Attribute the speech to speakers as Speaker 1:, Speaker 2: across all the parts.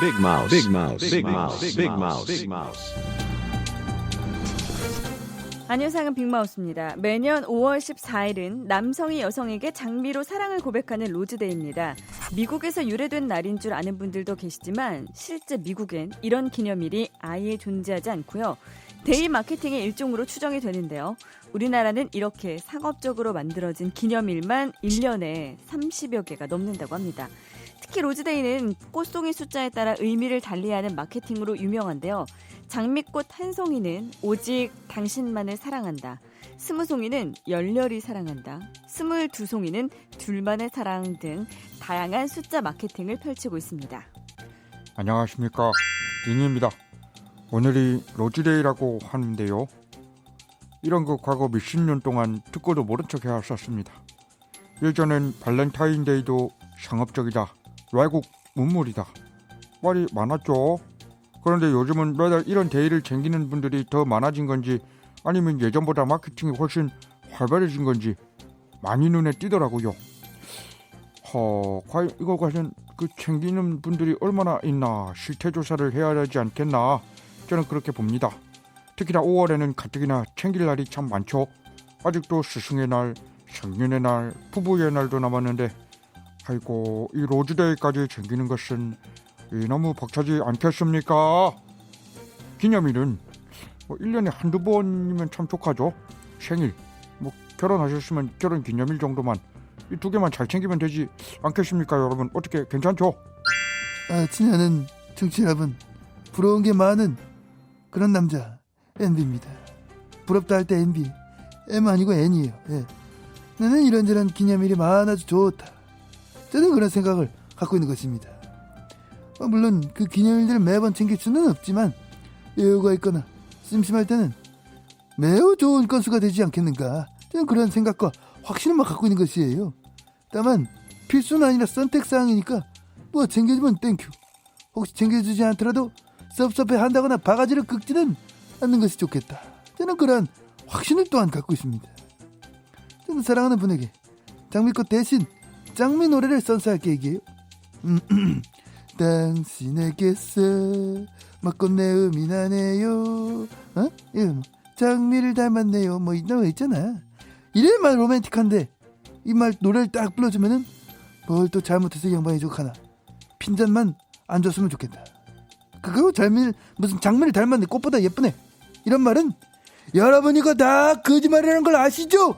Speaker 1: Big Mouse. Big Mouse. Big Mouse. Big Mouse. Big Mouse.
Speaker 2: 안녕상은 빅마우스입니다. 매년 5월 14일은 남성이 여성에게 장미로 사랑을 고백하는 로즈데이입니다. 미국에서 유래된 날인 줄 아는 분들도 계시지만 실제 미국엔 이런 기념일이 아예 존재하지 않고요. 데이 마케팅의 일종으로 추정이 되는데요. 우리나라는 이렇게 상업적으로 만들어진 기념일만 1년에 30여 개가 넘는다고 합니다. 특히 로즈데이는 꽃송이 숫자에 따라 의미를 달리하는 마케팅으로 유명한데요. 장미꽃 한 송이는 오직 당신만을 사랑한다. 스무 송이는 열렬히 사랑한다. 스물두 송이는 둘만의 사랑 등 다양한 숫자 마케팅을 펼치고 있습니다.
Speaker 3: 안녕하십니까 윤희입니다. 오늘이 로즈데이라고 하는데요. 이런 거 과거 몇십 년 동안 듣고도 모른 척 해왔었습니다. 예전엔 발렌타인데이도 상업적이다. 외국 문물이다. 말이 많았죠. 그런데 요즘은 매달 이런 데이를 챙기는 분들이 더 많아진 건지 아니면 예전보다 마케팅이 훨씬 활발해진 건지 많이 눈에 띄더라고요. 허, 과연 이거 과연 그 챙기는 분들이 얼마나 있나 실태 조사를 해야 하지 않겠나 저는 그렇게 봅니다. 특히나 5월에는 가뜩이나 챙길 날이 참 많죠. 아직도 스승의 날, 생년의 날, 부부의 날도 남았는데 아이고 이 로즈데이까지 챙기는 것은 이 너무 벅차지 않겠습니까? 기념일은 뭐 1년에 한두 번이면 참 좋하죠. 생일, 뭐 결혼하셨으면 결혼 기념일 정도만 이 두 개만 잘 챙기면 되지 않겠습니까, 여러분? 어떻게 괜찮죠?
Speaker 4: 아, 친애하는 청취 여러분, 부러운 게 많은 그런 남자 MB입니다. 부럽다 할때 MB, M 아니고 N이에요. 예. 나는 이런저런 기념일이 많아서 좋다. 저는 그런 생각을 갖고 있는 것입니다. 어, 물론 그 기념일들을 매번 챙길 수는 없지만 여유가 있거나 심심할 때는 매우 좋은 건수가 되지 않겠는가. 저는 그런 생각과 확신을 갖고 있는 것이에요. 다만 필수는 아니라 선택사항이니까 뭐 챙겨주면 땡큐. 혹시 챙겨주지 않더라도 섭섭해 한다거나 바가지를 긁지는 않는 것이 좋겠다. 저는 그러한 확신을 또한 갖고 있습니다. 저는 사랑하는 분에게 장미꽃 대신 장미 노래를 얘기해요. 음, 당신에게서 막꽃내음이 나네요. 어? 예, 뭐, 장미를 닮았네요. 뭐 이런 거 있잖아. 이래만 로맨틱한데 이 말 노래를 딱 불러주면은 뭘 또 잘못해서 양반이 족하나 핀잔만 안 줬으면 좋겠다. 그거 잘밀 무슨 장미를 닮았네 꽃보다 예쁘네 이런 말은 여러분 이거 다 거짓말이라는 걸 아시죠?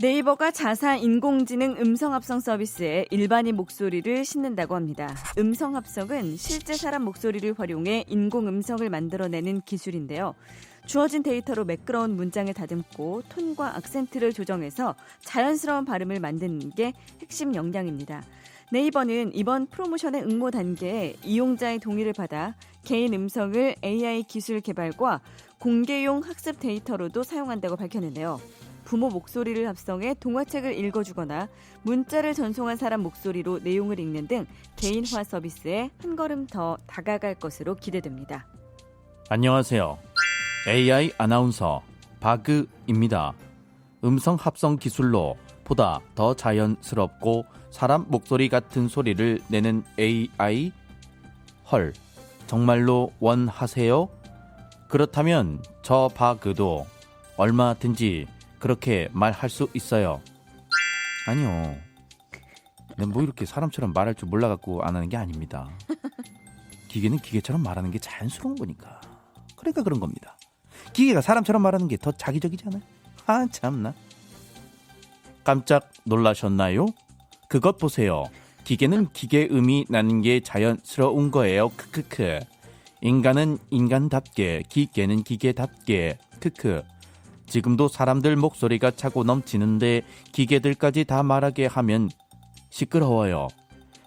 Speaker 2: 네이버가 자사 인공지능 음성 합성 서비스에 일반인 목소리를 싣는다고 합니다. 음성 합성은 실제 사람 목소리를 활용해 인공 음성을 만들어내는 기술인데요. 주어진 데이터로 매끄러운 문장을 다듬고 톤과 악센트를 조정해서 자연스러운 발음을 만드는 게 핵심 역량입니다. 네이버는 이번 프로모션의 응모 단계에 이용자의 동의를 받아 개인 음성을 AI 기술 개발과 공개용 학습 데이터로도 사용한다고 밝혔는데요. 부모 목소리를 합성해 동화책을 읽어주거나 문자를 전송한 사람 목소리로 내용을 읽는 등 개인화 서비스에 한 걸음 더 다가갈 것으로 기대됩니다.
Speaker 5: 안녕하세요. AI 아나운서 바그입니다. 음성 합성 기술로 보다 더 자연스럽고 사람 목소리 같은 소리를 내는 AI 헐 정말로 원하세요? 그렇다면 저 바그도 얼마든지 그렇게 말할 수 있어요. 아니요. 난뭐 이렇게 사람처럼 말할 줄 몰라갖고 안 하는 게 아닙니다. 기계는 기계처럼 말하는 게 자연스러운 거니까. 그러니까 그런 겁니다. 기계가 사람처럼 말하는 게 더 자기적이잖아요. 아 참나. 깜짝 놀라셨나요? 그것 보세요. 기계는 기계음이 나는 게 자연스러운 거예요. 크크크. 인간은 인간답게, 기계는 기계답게. 크크. 지금도 사람들 목소리가 차고 넘치는데 기계들까지 다 말하게 하면 시끄러워요.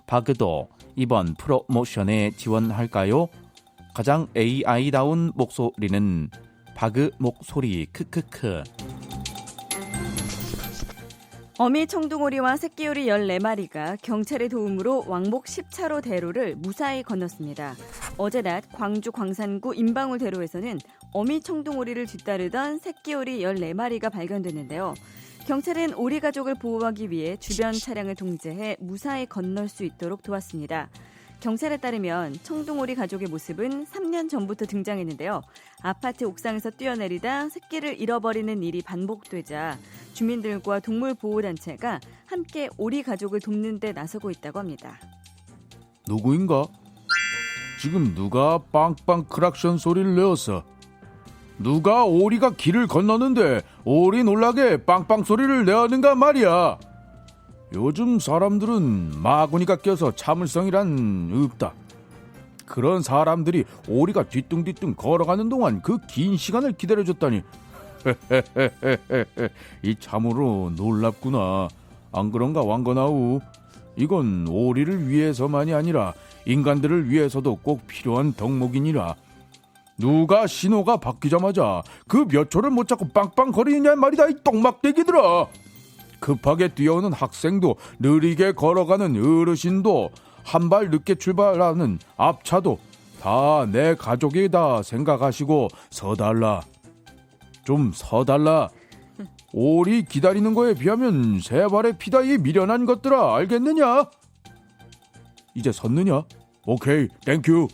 Speaker 5: 바그도 이번 프로모션에 지원할까요? 가장 AI다운 목소리는 바그 목소리 크크크.
Speaker 2: 어미 청둥오리와 새끼오리 14마리가 경찰의 도움으로 왕복 10차로 대로를 무사히 건넜습니다. 어제 낮 광주 광산구 임방울 대로에서는 어미 청둥오리를 뒤따르던 새끼오리 14마리가 발견됐는데요. 경찰은 오리 가족을 보호하기 위해 주변 차량을 통제해 무사히 건널 수 있도록 도왔습니다. 경찰에 따르면 청둥오리 가족의 모습은 3년 전부터 등장했는데요. 아파트 옥상에서 뛰어내리다 새끼를 잃어버리는 일이 반복되자 주민들과 동물보호단체가 함께 오리 가족을 돕는 데 나서고 있다고 합니다.
Speaker 5: 누구인가? 지금 누가 빵빵 크락션 소리를 내었어? 누가 오리가 길을 건너는데 오리 놀라게 빵빵 소리를 내었는가 말이야. 요즘 사람들은 마구니가 껴서 참을성이란 없다. 그런 사람들이 오리가 뒤뚱뒤뚱 걸어가는 동안 그 긴 시간을 기다려줬다니. 이 참으로 놀랍구나. 안 그런가 왕건아우? 이건 오리를 위해서만이 아니라 인간들을 위해서도 꼭 필요한 덕목이니라. 누가 신호가 바뀌자마자 그 몇 초를 못 잡고 빵빵 거리느냐 말이다 이 똥막대기들아. 급하게 뛰어오는 학생도 느리게 걸어가는 어르신도 한 발 늦게 출발하는 앞차도 다 내 가족이다 생각하시고 서달라. 좀 서달라. 오리 기다리는 거에 비하면 세 발의 피다이 미련한 것들아 알겠느냐? 이제 섰느냐? 오케이 땡큐